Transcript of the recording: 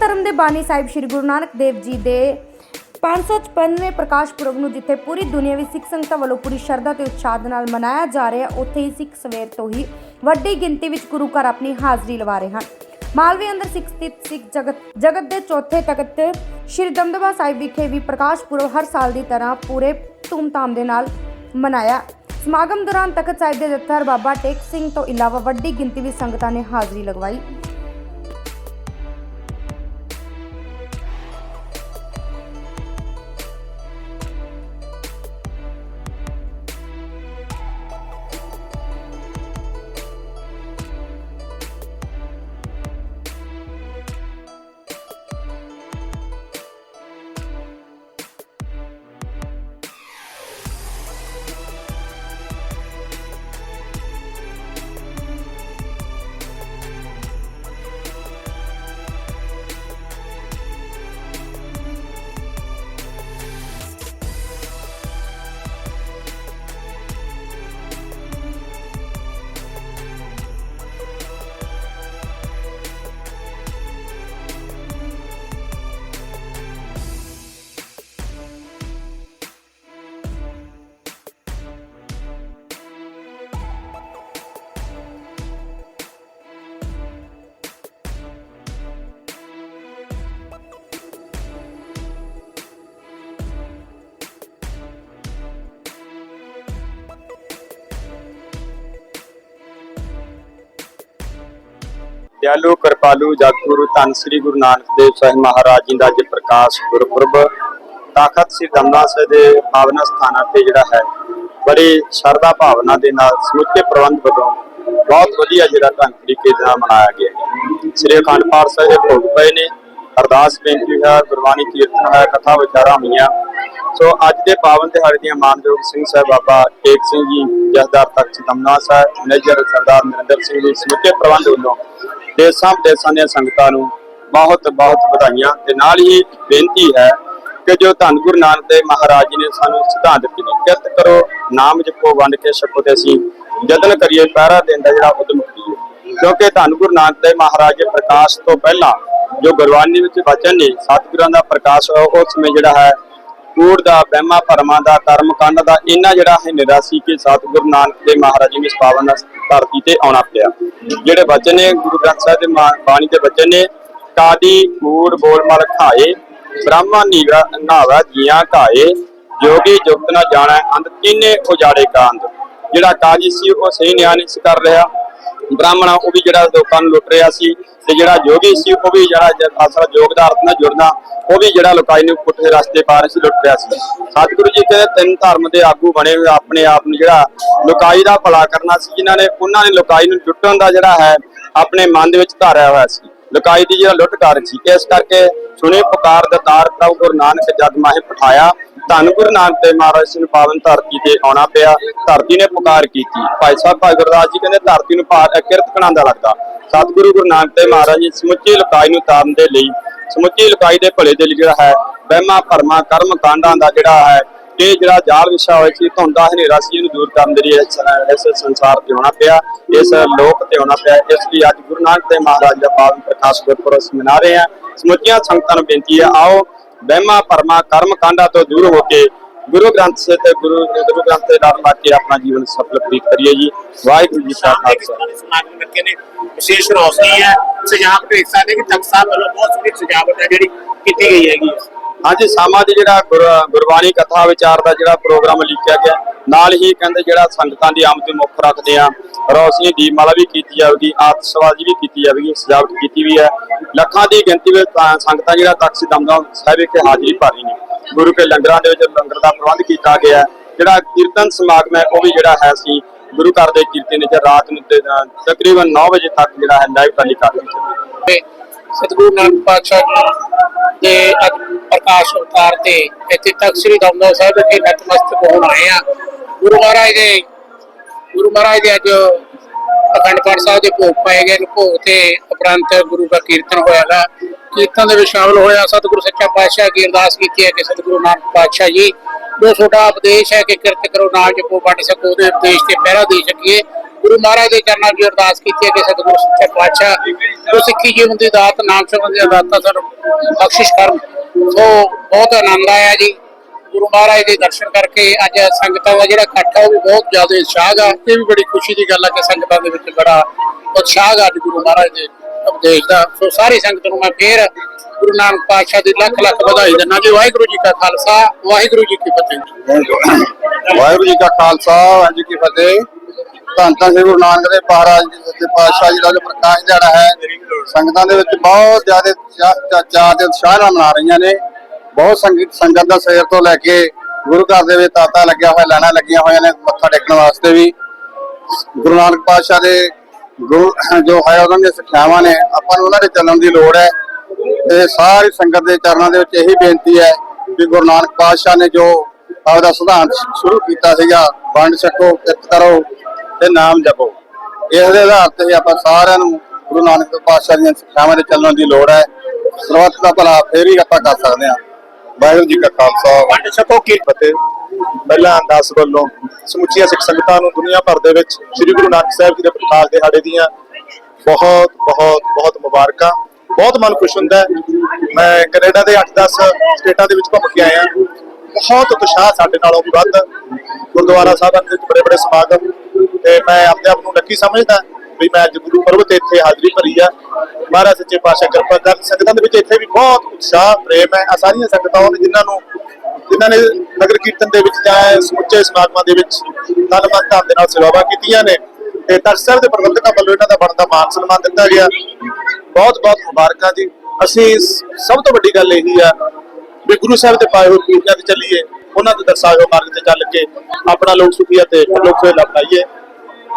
ਧਰਮ ਦੇ ਬਾਨੀ ਸਾਹਿਬ ਸ੍ਰੀ ਗੁਰੂ ਨਾਨਕ ਦੇਵ ਜੀ ਦੇ 555ਵੇਂ ਪ੍ਰਕਾਸ਼ ਪੁਰਬ ਨੂੰ ਜਿੱਥੇ ਪੂਰੀ ਦੁਨੀਆ ਵਿੱਚ ਸਿੱਖ ਸੰਗਤਾਂ ਵੱਲੋਂ ਪੂਰੀ ਸ਼ਰਧਾ ਤੇ ਉਤਸ਼ਾਹ ਦੇ ਨਾਲ ਮਨਾਇਆ ਜਾ ਰਿਹਾ, ਉੱਥੇ ਹੀ ਸਿੱਖ ਸਵੇਰ ਤੋਂ ਹੀ ਵੱਡੀ ਗਿਣਤੀ ਵਿੱਚ ਗੁਰੂ ਘਰ ਆਪਣੀ ਹਾਜ਼ਰੀ ਲਵਾ ਰਹੇ ਹਨ। ਮਾਲਵੇ ਅੰਦਰ ਸਿੱਖ ਸਥਿਤ ਸਿੱਖ ਜਗਤ ਜਗਤ ਦੇ ਚੌਥੇ ਤਖਤ ਸ੍ਰੀ ਦਮਦਮਾ ਸਾਹਿਬ ਵਿਖੇ ਵੀ ਪ੍ਰਕਾਸ਼ ਪੁਰਬ ਹਰ ਸਾਲ ਦੀ ਤਰ੍ਹਾਂ ਪੂਰੇ ਧੂਮਧਾਮ ਦੇ ਨਾਲ ਮਨਾਇਆ। ਸਮਾਗਮ ਦੌਰਾਨ ਤਖਤ ਸਾਹਿਬ ਦੇ ਜਥੇਦਾਰ ਬਾਬਾ ਟੇਕ ਸਿੰਘ ਤੋਂ ਇਲਾਵਾ ਵੱਡੀ ਗਿਣਤੀ ਵਿੱਚ ਸੰਗਤਾਂ ਨੇ ਹਾਜ਼ਰੀ ਲਗਵਾਈ। ਦਿਆਲੂ, ਕਿਰਪਾਲੂ ਜਗਤਗੁਰੂ ਧੰਨ ਸ੍ਰੀ ਗੁਰੂ ਨਾਨਕ ਦੇਵ ਸਾਹਿਬ ਮਹਾਰਾਜ ਜੀ ਦਾ ਅੱਜ ਪ੍ਰਕਾਸ਼ ਗੁਰਪੁਰਬ ਤਾਕਤ ਸ੍ਰੀ ਦਮਨਾ ਦੇ ਪਾਵਨ ਸਥਾਨਾਂ ਤੇ ਜਿਹੜਾ ਹੈ, ਬੜੀ ਸ਼ਰਧਾ ਭਾਵਨਾ ਦੇ ਨਾਲ ਸਮੁੱਚੇ ਪ੍ਰਬੰਧ ਵੱਲੋਂ ਬਹੁਤ ਵਧੀਆ ਜਿਹੜਾ ਢੰਗ ਤਰੀਕੇ ਨਾਲ ਮਨਾਇਆ ਗਿਆ ਸ੍ਰੀ ਅਖੰਡ ਪਾਠ ਸਾਹਿਬ ਦੇ ਭੋਗ ਪਏ ਨੇ, ਅਰਦਾਸ ਬੇਨਤੀ ਹੈ, ਗੁਰਬਾਣੀ ਕੀਰਤਨ ਹੈ, ਕਥਾ ਵਿਚਾਰਾਂ ਹੋਈਆਂ। ਸੋ ਅੱਜ ਦੇ ਪਾਵਨ ਦਿਹਾੜੇ ਦੀਆਂ ਮਾਨਯੋਗ ਸਿੰਘ ਸਾਹਿਬ ਬਾਬਾ ਟੇਕ ਸਿੰਘ ਜੀ, ਜਥੇਦਾਰ ਤਖਤ ਸ੍ਰੀ ਦਮਨਾ ਸਾਹਿਬ, ਮੈਨੇਜਰ ਸਰਦਾਰ ਨਰਿੰਦਰ ਸਿੰਘ ਜੀ, ਸਮੁੱਚੇ ਪ੍ਰਬੰਧ ਵੱਲੋਂ ਦੇਸਾਂ ਵਿਦੇਸਾਂ ਦੀਆਂ ਸੰਗਤਾਂ ਨੂੰ ਬਹੁਤ ਬਹੁਤ ਵਧਾਈਆਂ ਤੇ ਨਾਲ ਹੀ ਬੇਨਤੀ ਹੈ ਕਿ ਜੋ ਧੰਨ ਗੁਰੂ ਨਾਨਕ ਦੇਵ ਮਹਾਰਾਜ ਜੀ ਨੇ ਸਾਨੂੰ ਸਿਧਾਂਤ ਦਿੱਤੀ ਨੇ, ਕਿਰਤ ਕਰੋ, ਨਾਮ ਜਪੋ, ਵੰਡ ਕੇ ਛਕੋ ਤੇ ਅਸੀਂ ਯਤਨ ਕਰੀਏ, ਪਹਿਰਾ ਦੇਣ ਦਾ ਜਿਹੜਾ ਉਦਮ ਕਰੀਏ। ਕਿਉਂਕਿ ਧੰਨ ਗੁਰੂ ਨਾਨਕ ਦੇਵ ਮਹਾਰਾਜ ਦੇ ਪ੍ਰਕਾਸ਼ ਤੋਂ ਪਹਿਲਾਂ ਜੋ ਗੁਰਬਾਣੀ ਵਿੱਚ ਵਚਨ ਨੇ, ਸਤਿਗੁਰਾਂ ਦਾ ਪ੍ਰਕਾਸ਼ ਹੋਇਆ, ਉਸ ਸਮੇਂ ਜਿਹੜਾ ਹੈ ਕੂੜ ਦਾ, ਵਹਿਮਾਂ ਭਰਮਾਂ ਦਾ ਕਰਮ ਕੰਡ ਦਾ, ਇਹਨਾਂ ਜਿਹੜਾ ਹੈ ਨਿਰਾਸੀ ਕਿ ਸਤਿਗੁਰੂ ਨਾਨਕ ਦੇਵ ਮਹਾਰਾਜ ਜੀ ਨੇ ਇਸ ਧਰਤੀ ਤੇ ਆਉਣਾ ਪਿਆ। ਜਿਹੜੇ ਵਚਨ ਨੇ, ਗੁਰੂ ਗ੍ਰੰਥ ਸਾਹਿਬ ਦੇ ਬਾਣੀ ਦੇ ਵਚਨ ਨੇ, ਕਾਦੀ ਕੂੜ ਬੋਲ ਮਲ ਖਾਏ, ਬ੍ਰਹਮਾ ਨੀਵਾ ਨਾਵਾ ਜੀਆਂ ਘਾਏ, ਜੋਗੀ ਜੁਗਤ ਨਾ ਜਾਣਾ ਅੰਧ, ਕਿਨੇ ਉਜਾੜੇ ਕਾਂਦ ਜਿਹੜਾ ਕਾਜੀ ਸੀ ਉਹ ਸਹੀ ਨਿਆਂ ਨਹੀਂ ਕਰ ਰਿਹਾ। ਬ੍ਰਾਹਮਣ ਆ, ਉਹ ਵੀ ਜਿਹੜਾ ਲੋਕਾਂ ਨੂੰ ਲੁੱਟ ਰਿਹਾ ਸੀ ਤੇ ਜਿਹੜਾ ਜੋਗੀ ਸੀ ਉਹ ਵੀ ਜਿਹੜਾ ਅਸਲ ਯੋਗ ਨਾਲ ਜੁੜਨਾ ਉਹ ਵੀ ਜਿਹੜਾ ਲੋਕਾਂ ਨੂੰ ਪੁੱਠੇ ਰਸਤੇ ਪਾ ਰਿਹਾ ਸੀ ਲੁੱਟ ਰਿਹਾ ਸੀ। ਸਤਿਗੁਰੂ ਜੀ ਕਹਿੰਦੇ ਤਿੰਨ ਧਰਮ ਦੇ ਆਗੂ ਬਣੇ ਹੋਏ ਆਪਣੇ ਆਪ ਨੂੰ ਜਿਹੜਾ ਲੋਕਾਈ ਦਾ ਭਲਾ ਕਰਨਾ ਸੀ ਜਿਨ੍ਹਾਂ ਨੇ ਉਹਨਾਂ ਨੇ ਲੋਕਾਈ ਨੂੰ ਲੁੱਟਣ ਦਾ ਜਿਹੜਾ ਹੈ ਆਪਣੇ ਮਨ ਦੇ ਵਿੱਚ ਧਾਰਿਆ ਹੋਇਆ ਸੀ। ਲੋਕਾਈ ਦੀ ਜਿਹੜਾ ਲੁੱਟ ਕਰ ਸੀ ਇਸ ਕਰਕੇ ਸੁਣੇ ਪੁਕਾਰ ਦਤਾਰ ਪ੍ਰਭੂ ਗੁਰੂ ਨਾਨਕ ਜਗ ਮਾਹੇ ਪਠਾਇਆ। ਧੰਨ ਗੁਰੂ ਨਾਨਕ ਦੇਵ ਮਹਾਰਾਜ ਜੀ ਨੂੰ ਪਾਵਨ ਧਰਤੀ ਤੇ ਆਉਣਾ ਪਿਆ। ਧਰਤੀ ਨੇ ਪੁਕਾਰ ਕੀਤੀ। ਭਾਈ ਸਾਹਿਬ ਭਾਈ ਗੁਰਦਾਸ ਜੀ ਕਹਿੰਦੇ ਧਰਤੀ ਨੂੰ ਭਾਰ ਕਿਰਤ ਕਣਾਂਦਾ ਲੱਗਦਾ। ਸਤਿਗੁਰੂ ਗੁਰੂ ਨਾਨਕ ਦੇਵ ਮਹਾਰਾਜ ਜੀ ਸਮੁੱਚੀ ਲੋਕਾਈ ਨੂੰ ਤਾਰਨ ਦੇ ਲਈ, ਸਮੁੱਚੀ ਲੋਕਾਈ ਦੇ ਭਲੇ ਦੇ ਲਈ ਜਿਹੜਾ ਹੈ, ਵਹਿਮਾਂ ਭਰਮਾਂ, ਕਰਮ ਕਾਂਡਾਂ ਦਾ ਜਿਹੜਾ ਹੈ, ਇਹ ਜਿਹੜਾ ਜਾਲ ਵਿਛਾ ਹੋਇਆ ਸੀ, ਧੁੰਦਾ ਹਨੇਰਾ ਸੀ, ਇਹਨੂੰ ਦੂਰ ਕਰਨ ਦੇ ਲਈ ਇਸ ਸੰਸਾਰ ਤੇ ਆਉਣਾ ਪਿਆ, ਇਸ ਲੋਕ ਤੇ ਆਉਣਾ ਪਿਆ। ਇਸ ਲਈ ਅੱਜ ਗੁਰੂ ਨਾਨਕ ਦੇਵ ਮਹਾਰਾਜ ਦਾ ਪਾਵਨ ਪ੍ਰਕਾਸ਼ ਗੁਰਪੁਰਬ ਮਨਾ ਰਹੇ ਹਾਂ। ਸਮੁੱਚੀਆਂ ਸੰਗਤਾਂ ਨੂੰ ਬੇਨਤੀ ਹੈ, ਆਓ ਵਹਿਮਾਂ ਭਰਮਾਂ ਕਰਮ ਕਾਂਡਾਂ ਤੋਂ ਦੂਰ ਹੋ ਕੇ ਗੁਰੂ ਗ੍ਰੰਥ ਸਾਹਿਬ ਤੇ ਗੁਰੂ ਗੁਰੂ ਗ੍ਰੰਥ ਦੇ ਨਾਲ ਲੱਗ ਕੇ ਆਪਣਾ ਜੀਵਨ ਸਫਲ ਬਤੀਤ ਕਰੀਏ ਜੀ। ਵਾਹਿਗੁਰੂ ਜੀ ਕਾ ਖਾਲਸਾ। ਸਮਾਗਮ ਕਰਕੇ ਨੇ, ਵਿਸ਼ੇਸ਼ ਰੌਸ਼ਨੀ ਹੈ। ਸਜਾਵਟ ਦੇਖ ਸਕਦੇ ਕਿ ਤਖਤ ਸਾਹਿਬ ਵੱਲੋਂ ਬਹੁਤ ਸੋਹਣੀ ਸਜਾਵਟ ਹੈ ਜਿਹੜੀ ਕੀਤੀ ਗਈ ਹੈਗੀ। ਅੱਜ ਸਾਮਾ ਦੀ ਜਿਹੜਾ ਗੁਰਬਾਣੀ ਕਥਾ ਵਿਚਾਰ ਦਾ ਜਿਹੜਾ ਪ੍ਰੋਗਰਾਮ ਲਿਖਿਆ ਗਿਆ, ਨਾਲ ਹੀ ਕਹਿੰਦੇ ਜਿਹੜਾ ਸੰਗਤਾਂ ਦੀ ਆਮਦ ਮੁੱਖ ਰੱਖਦੇ ਆ, ਰੌਸ਼ਨੀ ਦੀਪਮਾਲਾ ਵੀ ਕੀਤੀ ਜਾਵੇਗੀ, ਆਤਿਸ਼ਬਾਜ਼ੀ ਵੀ ਕੀਤੀ ਜਾਵੇਗੀ, ਸਜਾਵਟ ਕੀਤੀ ਵੀ ਹੈ। ਲੱਖਾਂ ਦੀ ਗਿਣਤੀ ਵਿੱਚ ਸੰਗਤਾਂ ਜਿਹੜਾ ਤਖਤ ਸ੍ਰੀ ਸਾਹਿਬ ਵਿਖੇ ਹਾਜ਼ਰੀ ਭਰ ਰਹੀ ਨੇ। ਗੁਰੂ ਕੇ ਲੰਗਰਾਂ ਦੇ ਵਿੱਚ ਲੰਗਰ ਦਾ ਪ੍ਰਬੰਧ ਕੀਤਾ ਗਿਆ, ਜਿਹੜਾ ਕੀਰਤਨ ਸਮਾਗਮ ਹੈ, ਉਹ ਵੀ ਜਿਹੜਾ ਹੈ ਅਸੀਂ ਗੁਰੂ ਘਰ ਦੇ ਕੀਰਤਨ ਵਿੱਚ ਰਾਤ ਨੂੰ ਤਕਰੀਬਨ 9 ਵਜੇ ਤੱਕ ਜਿਹੜਾ ਹੈ ਲਾਈਵ ਟੈਲੀਕਾਸਟ ਚੱਲੇਗਾ ਸਤਿਗੁਰੂ ਨਾਨਕ ਪਾਤਸ਼ਾਹ ਜੀ ਦੇ ਅੱਜ ਪ੍ਰਕਾਸ਼ ਅਵਤਾਰ ਤੇ ਇੱਥੇ ਤਖਤ ਸ੍ਰੀ ਦਮਦਮਾ ਸਾਹਿਬ ਵਿਖੇ ਨਤਮਸਤਕ ਹੋਣ ਆਏ ਆ। ਗੁਰੂ ਮਹਾਰਾਜ ਦੇ, ਗੁਰੂ ਮਹਾਰਾਜ ਦੇ ਅੱਜ ਅਖੰਡ ਪਾਠ ਸਾਹਿਬ ਦੇ ਭੋਗ ਪਾਏ ਗਏ ਨੇ। ਭੋਗ ਤੇ ਉਪਰੰਤ ਗੁਰੂ ਦਾ ਕੀਰਤਨ ਹੋਇਆਗਾ ਕੀਰਤਨ ਦੇ ਵਿੱਚ ਸ਼ਾਮਲ ਹੋਇਆ ਸਤਿਗੁਰੂ ਸੱਚਾ ਪਾਤਸ਼ਾਹ ਕੀ ਅਰਦਾਸ ਕੀਤੀ ਹੈ ਕਿ ਸਤਿਗੁਰੂ ਨਾਨਕ ਪਾਤਸ਼ਾਹ ਜੀ, ਜੋ ਤੁਹਾਡਾ ਉਪਦੇਸ਼ ਹੈ ਕਿ ਕਿਰਤ ਕਰੋ ਨਾਮ ਜਪੋ, ਵੰਡ ਸਕੋ, ਉਹਦੇ ਉਪਦੇਸ਼ ਤੇ ਪਹਿਰਾ ਦੇ ਸਕੀਏ। ਗੁਰੂ ਮਹਾਰਾਜ ਦੇ ਚਰਨਾਂ 'ਚ ਅਰਦਾਸ ਕੀਤੀ ਹੈ ਕਿ ਸਤਿਗੁਰੂ ਸੱਚਾ ਪਾਤਸ਼ਾਹ, ਜੋ ਸਿੱਖੀ ਜੀਵਨ ਦੀ ਦਾਤ, ਨਾਮ ਸ਼ਬਦ ਦੀ ਸਾਨੂੰ ਬਖਸ਼ਿਸ਼ ਕਰਨ। ਸੋ ਬਹੁਤ ਆਨੰਦ ਆਇਆ ਜੀ। ਗੁਰੂ ਮਹਾਰਾਜ ਦੇ ਦਰਸ਼ਨ ਕਰਕੇ ਅੱਜ ਸੰਗਤਾਂ ਦਾ ਜਿਹੜਾ ਇਕੱਠ ਹੈ ਉਹ ਬਹੁਤ ਜ਼ਿਆਦਾ ਉਤਸ਼ਾਹ ਆ। ਇਹ ਵੀ ਬੜੀ ਖੁਸ਼ੀ ਦੀ ਗੱਲ ਹੈ ਕਿ ਸੰਗਤਾਂ ਦੇ ਵਿੱਚ ਬੜਾ ਉਤਸ਼ਾਹ ਆ ਅੱਜ ਗੁਰੂ ਮਹਾਰਾਜ ਦੇ ਉਪਦੇਸ਼ ਦਾ। ਸੋ ਸਾਰੀ ਸੰਗਤ ਨੂੰ ਮੈਂ ਫੇਰ ਗੁਰੂ ਨਾਨਕ ਪਾਤਸ਼ਾਹ ਦੀ ਲੱਖ ਲੱਖ ਵਧਾਈ ਦਿੰਦਾ। ਜੀ, ਵਾਹਿਗੁਰੂ ਜੀ ਕਾ ਖਾਲਸਾ, ਵਾਹਿਗੁਰੂ ਜੀ ਕੀ ਫਤਿਹ। ਵਾਹਿਗੁਰੂ ਜੀ ਕਾ ਖਾਲਸਾ, ਵਾਹਿਗੁਰੂ ਜੀ ਕੀ ਫਤਿਹ। ਧੰਨ ਧੰਨ ਸ੍ਰੀ ਗੁਰੂ ਨਾਨਕ ਦੇਵ ਮਹਾਰਾਜ ਜੀ ਸੱਚੇ ਪਾਤਸ਼ਾਹ ਜੀ ਦਾ ਜੋ ਪ੍ਰਕਾਸ਼ ਦਿਹਾੜਾ ਹੈ, ਸੰਗਤਾਂ ਦੇ ਵਿੱਚ ਬਹੁਤ ਜ਼ਿਆਦਾ ਚਾ- ਤੇ ਉਤਸ਼ਾਹ ਨਾਲ ਮਨਾ ਰਹੀਆਂ ਨੇ। ਬਹੁਤ ਸੰਗਤ ਸੰਗਤ ਦਾ ਸਵੇਰ ਤੋਂ ਲੈ ਕੇ ਗੁਰੂ ਘਰ ਦੇ ਵਿੱਚ ਤਾਤਾ ਲੱਗਿਆ ਹੋਇਆ, ਲਾਣਾ ਲੱਗੀਆਂ ਹੋਈਆਂ ਨੇ, ਮੱਥਾ ਟੇਕਣ ਵਾਸਤੇ ਵੀ। ਗੁਰੂ ਨਾਨਕ ਪਾਤਸ਼ਾਹ ਦੇ ਗੁਰੂ, ਜੋ ਹੈ, ਉਹਨਾਂ ਦੀਆਂ ਸਿੱਖਿਆਵਾਂ ਨੇ। ਆਪਾਂ ਨੂੰ ਉਹਨਾਂ ਦੇ ਚੱਲਣ ਦੀ ਲੋੜ ਹੈ। ਤੇ ਸਾਰੀ ਸੰਗਤ ਦੇ ਚਰਨਾਂ ਦੇ ਵਿੱਚ ਇਹੀ ਬੇਨਤੀ ਹੈ ਕਿ ਗੁਰੂ ਨਾਨਕ ਪਾਤਸ਼ਾਹ ਨੇ ਜੋ ਆਪਦਾ ਸਿਧਾਂਤ ਸ਼ੁਰੂ ਕੀਤਾ ਸੀਗਾ, ਵੰਡ ਛਕੋ ਕਿਰਤ ਕਰੋ। ਤੇ ਨਾਮ ਜਪੋ। ਇਸ ਦੇ ਆਧਾਰ ਤੇ ਆਪਾਂ ਸਾਰਿਆਂ ਨੂੰ ਗੁਰੂ ਨਾਨਕ ਪਾਤਸ਼ਾਹ ਦੀਆਂ ਸਿੱਖਿਆਵਾਂ ਦੇ ਚੱਲਣ ਦੀ ਲੋੜ ਹੈ। ਸਰਬੱਤ ਦਾ ਭਲਾ ਫੇਰ ਹੀ ਆਪਾਂ ਕਰ ਸਕਦੇ ਹਾਂ। ਵਾਹਿਗੁਰੂ ਜੀ ਕਾ ਖਾਲਸਾ। ਵੰਡ ਛਕੋ ਕੀ ਫਤਿਹ। ਪਹਿਲਾਂ ਦਾਸ ਵੱਲੋਂ ਸਮੁੱਚੀਆਂ ਸਿੱਖ ਸੰਗਤਾਂ ਨੂੰ ਦੁਨੀਆ ਭਰ ਦੇ ਵਿੱਚ ਸ੍ਰੀ ਗੁਰੂ ਨਾਨਕ ਸਾਹਿਬ ਜੀ ਦੇ ਪ੍ਰਕਾਸ਼ ਦਿਹਾੜੇ ਦੀਆਂ ਬਹੁਤ ਬਹੁਤ ਬਹੁਤ ਮੁਬਾਰਕਾਂ। ਬਹੁਤ ਮਨ ਖੁਸ਼ ਹੁੰਦਾ ਮੈਂ ਕੈਨੇਡਾ ਦੇ 8-10 ਸਟੇਟਾਂ ਦੇ ਵਿੱਚ ਘੁੰਮ ਕੇ ਆਇਆ। ਬਹੁਤ ਉਤਸ਼ਾਹ ਸਾਡੇ ਨਾਲੋਂ ਵੀ ਵੱਧ। ਗੁਰਦੁਆਰਾ ਸਾਹਿਬ ਦੇ ਬੜੇ ਬੜੇ ਸਮਾਗਮ ਤੇ ਮੈਂ ਆਪਣੇ ਆਪ ਨੂੰ ਲੱਕੀ ਸਮਝਦਾ ਵੀ ਮੈਂ ਅੱਜ ਗੁਰੂ ਪਰਬ ਤੇ ਇੱਥੇ ਹਾਜ਼ਰੀ ਭਰੀ ਆ। ਮਹਾਰਾਜ ਸੱਚੇ ਪਾਤਸ਼ਾਹ ਕਿਰਪਾ ਕਰਨ। ਸੰਗਤਾਂ ਦੇ ਵਿੱਚ ਇੱਥੇ ਵੀ ਬਹੁਤ ਉਤਸ਼ਾਹ, ਪ੍ਰੇਮ ਹੈ। ਆ ਸਾਰੀਆਂ ਸੰਗਤਾਂ ਨੇ ਜਿਨ੍ਹਾਂ ਨੂੰ ਜਿਨ੍ਹਾਂ ਨੇ ਨਗਰ ਕੀਰਤਨ ਦੇ ਵਿੱਚ ਜਾਂ ਸਮੁੱਚੇ ਸਮਾਗਮਾਂ ਦੇ ਵਿੱਚ ਤਨ ਮਨ ਦੇ ਨਾਲ ਸੇਵਾਵਾਂ ਕੀਤੀਆਂ ਨੇ। ਤੇ ਤਖਤ ਸਾਹਿਬ ਦੇ ਪ੍ਰਬੰਧਕਾਂ ਵੱਲੋਂ ਇਹਨਾਂ ਦਾ ਬਣਦਾ ਮਾਨ ਸਨਮਾਨ ਦਿੱਤਾ ਗਿਆ। ਬਹੁਤ ਬਹੁਤ ਮੁਬਾਰਕਾਂ ਜੀ। ਅਸੀਂ ਸਭ ਤੋਂ ਵੱਡੀ ਗੱਲ ਇਹੀ ਆ ਵੀ ਗੁਰੂ ਸਾਹਿਬ ਦੇ ਪਾਏ ਹੋਏ ਪੂਰਿਆਂ ਤੇ ਚੱਲੀਏ। ਉਹਨਾਂ ਦੇ ਦਰਸਾਏ ਹੋਏ ਮਾਰਗ ਤੇ ਚੱਲ ਕੇ ਆਪਣਾ ਲੋਕ ਸੁਖੀਆ ਤੇ ਲੋਕ ਸੇਵਾ ਬਣਾਈਏ।